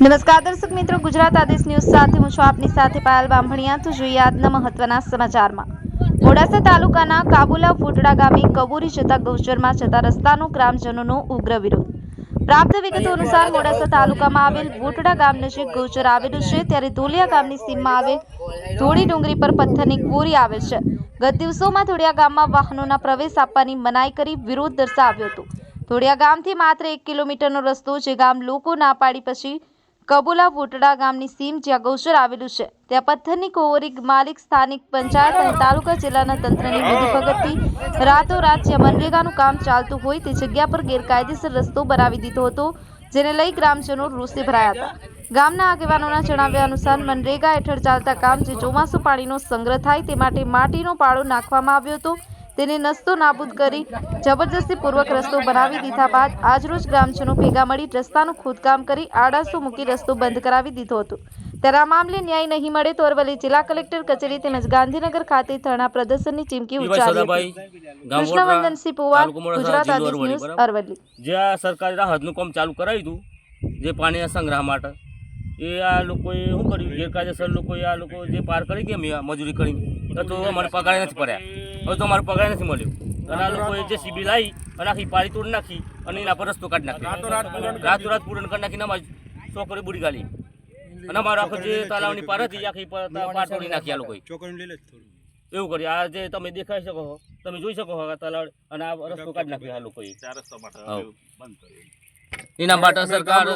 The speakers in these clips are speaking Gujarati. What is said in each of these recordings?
નમસ્કાર, દર્શક મિત્રો, ગુજરાત આદેશ ન્યૂઝ સાથે હું છું આપની સાથે પાયલ બાંભણિયા તો જોઈએ આજના મહત્વના સમાચારમાં. મોડાસા તાલુકાના કાબુલા ફૂટડા ગામે કબૂરી જતા ગૌચરમાં જતા રસ્તાનો ગ્રામજનોનો ઉગ્ર વિરોધ. પ્રાપ્ત વિગતો અનુસાર મોડાસા તાલુકામાં આવેલ બોટડા ગામ નજીક ગૌચર આવેલું છે. ત્યારે ધોલિયા ગામની સીમમાં આવેલ ધોળી ડુંગરી પર પથ્થરની કોરી આવેલ છે. ગત દિવસોમાં ધોળિયા ગામમાં વાહનોના પ્રવેશ આપવાની મનાઈ કરી વિરોધ દર્શાવ્યો હતો. ધોળિયા ગામથી માત્ર એક કિલોમીટરનો રસ્તો જે ગામ લોકો ના પાડી પછી કબુલા વોટડા ગામની સીમ જ્યાં ગૌચર આવેલું છે, ત્યાં પથ્થરની કોવરી માલિક સ્થાનિક પંચાયત અને તાલુકા જિલ્લાના તંત્રની વિધિભગતથી રાતોરાત જ્યાં મનરેગાનું કામ ચાલતું હોય તે જગ્યા પર ગેરકાયદેસર રસ્તો બનાવી દીધો હતો, જેને લઈ ગ્રામજનો રોષે ભરાયા હતા. ગામના આગેવાનોના જણાવ્યા અનુસાર મનરેગા હેઠળ ચાલતા કામ જે ચોમાસું પાણીનો સંગ્રહ થાય તે માટે માટીનો પાળો નાખવામાં આવ્યો હતો તેને નસ્તો નાબૂદ કરી જબરજસ્તીપૂર્વક રસ્તો બનાવી દીધા બાદ આજરોજ ગ્રામજનો ભેગા મળી રસ્તાનું ખોદકામ કરી આડાસો મૂકી રસ્તો બંધ કરાવી દીધો હતો. ત્યારે આ મામલે ન્યાય નહીં મળે તો અરવલ્લી જિલ્લા કલેક્ટર કચેરી તેમજ ગાંધીનગર ખાતે ધરણા પ્રદર્શનની ચીમકી ઉચ્ચારી કૃષ્ણવંદનસિંહ પુવાલ ગુજરાત આદેશ ન્યૂઝ અરવલ્લી. જે આ સરકારે રાહતનું કામ ચાલુ કરાવ્યું હતું જે પાણીના સંગ્રહ માટે એ આ લોકોએ શું કર્યું? ગેરકાયદેસર લોકોએ આ લોકો જે પાર કરી ગયા મજૂરી કરીને તો અમારે પગાર નથી પડ્યા હવે તો અમારે પગાર નથી મળ્યો. અને આ લોકોએ જે સીબી લાવી અને આખી પાળી તોડી નાખી અને એના પર રસ્તો કાઢી નાખી. રાતોરાત પૂરણ કરી નાખીને અમારી છોકરી બુડી ગાલી. અને અમારો આખો જે તલાવની પાર હતી આખી પાર તોડી નાખી આ લોકોએ. એવું કર્યું. આ જે તમે દેખાઈ શકો છો તમે જોઈ શકો છો આ અને આ રસ્તો કાઢી નાખ્યો આ લોકોએ. એના માટે સરકાર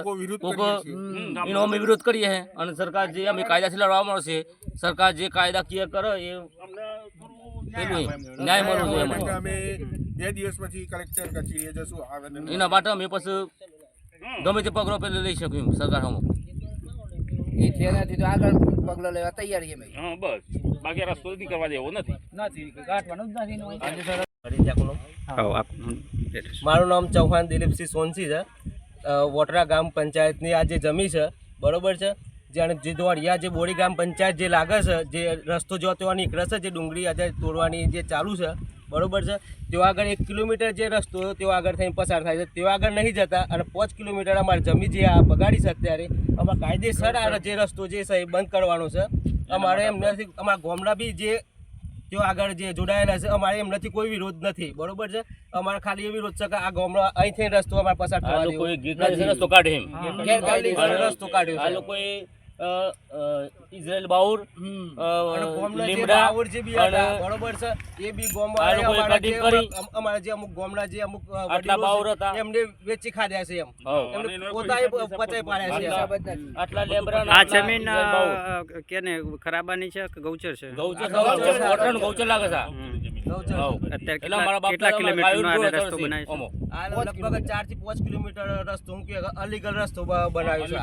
એનો અમે વિરોધ કરીએ છે અને સરકાર જે અમે કાયદાથી લડવા મળશે સરકાર જે કાયદા ક્લિયર કરે એ ન્યાય મળવો જોઈએ. અમે બે દિવસ પછી કલેક્ટર કચેરીએ જશું આવેદન એના માટે અમે પછી ગમે તે પગલો પેલું લઈ શકીએ સરકાર હમો. એ થયાથી તો આગળ પગલો લેવા તૈયાર છે ભાઈ હા બસ. બાકી રસ્તો કરવા દેવો નથી. નથી કાઢવાનું જ નથી મારું નામ ચૌહાણ દિલીપસિંહ સોનસી છે. વોટરા ગામ પંચાયતની આ જે જમી છે. બરોબર છે? જેને જે દોડિયા જે બોડી ગ્રામ પંચાયત જે લાગે છે જે રસ્તો જો તેવા નીકળે છે જે ડુંગળી આજે તોડવાની જે ચાલુ છે બરોબર છે તેઓ આગળ એક કિલોમીટર જે રસ્તો તેઓ આગળ થઈને પસાર થાય છે તેઓ આગળ નહીં જતા અને પાંચ કિલોમીટર અમારે જમી જે આ બગાડી છે અત્યારે અમારે કાયદેસર આ જે રસ્તો જે છે એ બંધ કરવાનો છે અમારે એમ નથી અમારા ગામડા બી જે તેઓ આગળ જે જોડાયેલા છે અમારે એમ નથી કોઈ વિરોધ નથી બરોબર છે અમારે ખાલી એ વિરોધ છે કે આ ગામડા અહીંથી રસ્તો અમારે પસાર થવા. રસ્તો કાઢે રસ્તો કાઢ્યો આ. લોકોએ ઇઝરાયલ બાઉર લીમડા બાવળ જે બી હતા, બરોબર છે એ બી ગામ અમારા જે અમુક ગોમડા જે અમુક આટલા બાઉર હતા. એમને વેચી ખાધ્યા છે એમ. એમને પોતાએ પચાઈ પાડ્યા છે. આટલા- લેબરા આ જમીન કેને ખરાબાની છે કે ગૌચર છે? ગૌચર ગૌચર ગૌચર લાગે છે. કેટલા રસ્તો લગભગ ચારથી પાંચ કિલોમીટર રસ્તો હું કે અલીગલ રસ્તો બનાવ્યો છે.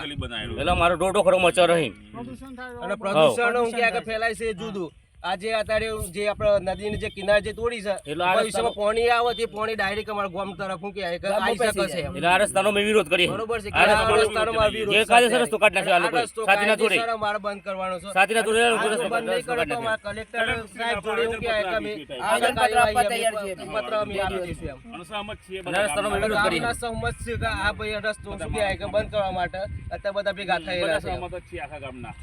એટલે મારો દોઢો ખરો મચર રહી અને પ્રદૂષણ હું કે કે ફેલાય છે જુદું. આજે અત્યારે જે આપણે નદીની જે કિનારે જે તોડી છે પોણી ભવિષ્યમાં પાણી આવે તે પાણી ડાયરેક્ટ અમારા ગામ તરફ હું કે આવી શકે છે એટલે આ રસ્તાનો મેં વિરોધ કરીએ બરોબર છે કે આ આ રસ્તો- રસ્તાનો મારો વિરોધ છે. ગેરકાયદેસર રસ્તો કાઢી નાખ્યો આ આ સાથીના જોડે. કાયદેસર બંધ કરવાનો છે. સાથીના જોડે આ લોકો આ જો રસ્તો બંધ નહીં રસ્તો તો. અમારા કલેક્ટર સાહેબ જોડે એવું કહે કે અમે આવેદન પત્ર આપવા તૈયાર અમે પત્ર અમે આપી દઈશું એમ અને સહમત છીએ. આ રસ્તાનો મેં વિરોધ કરીએ. સહમત છે કે આ ભાઈ રસ્તો શું કહેવાય કે બંધ કરવા માટે? અત્યારે બધા ભેગા થયેલા છે. સહમત જ આખા ગામના.